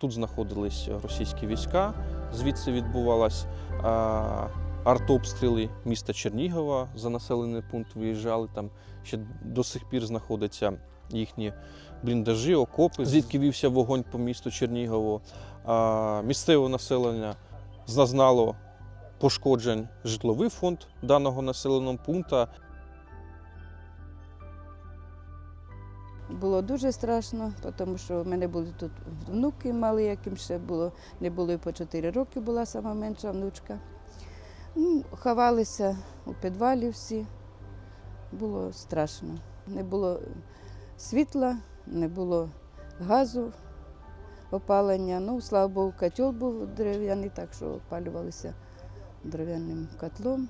Тут знаходились російські війська, звідси відбувалась артобстріли міста Чернігова за населений пункт виїжджали. Там ще до сих пір знаходяться їхні бліндажі, окопи, звідки вівся вогонь по місту Чернігову. А, місцеве населення зазнало пошкоджень житловий фонд даного населеного пункту. Було дуже страшно, тому що в мене були тут внуки мали, яким ще було, не було і по 4 роки, була сама менша внучка. Ну, ховалися у підвалі всі. Було страшно. Не було світла, не було газу, опалення. Ну, слава Богу, котел був дерев'яний, так що опалювалися дерев'яним котлом.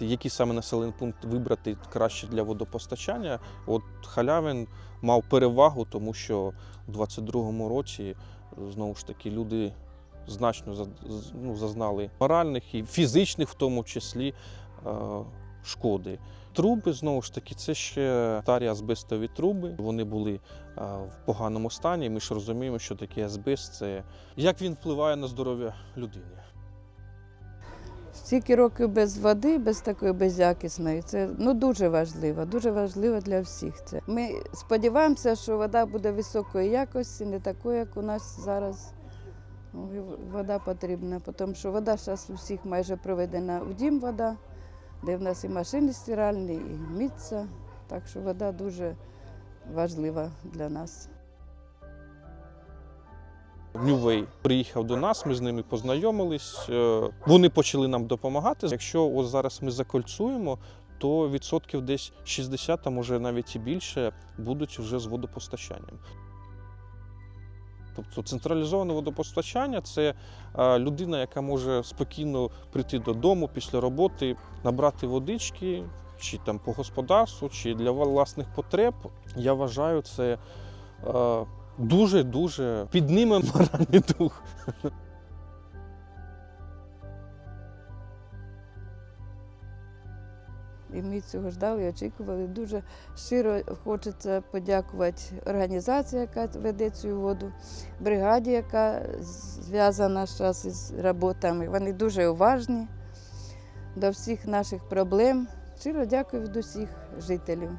Який саме населений пункт вибрати краще для водопостачання? От Халявин мав перевагу, тому що у 22-му році знову ж таки люди значно ну, зазнали моральних і фізичних, в тому числі, е, шкоди. Труби, знову ж таки, це ще старі азбестові труби. Вони були е, в поганому стані. Ми ж розуміємо, що таке азбест це як він впливає на здоров'я людини. Стільки років без води, без такої безякісної, це ну дуже важливо, дуже важливо для всіх. Це ми сподіваємося, що вода буде високої якості, не такої, як у нас зараз. Ну, Вода потрібна, тому що вода зараз у всіх майже проведена в дім вода, де в нас і машини стиральні, і митця. Так що вода дуже важлива для нас. Нювей приїхав до нас, ми з ними познайомились. е, Вони почали нам допомагати. Якщо ось зараз ми закольцуємо, то відсотків десь 60, а може навіть і більше, будуть вже з водопостачанням. Тобто централізоване водопостачання це е, людина, яка може спокійно прийти додому після роботи, набрати водички, чи там по господарству, чи для власних потреб. Я вважаю, це е, дуже-дуже підніме моральний дух. І ми цього ждали, і очікували. Дуже щиро хочеться подякувати організації, яка веде цю воду, бригаді, яка зв'язана зараз із роботами. Вони дуже уважні до всіх наших проблем. Щиро дякую від усіх жителів.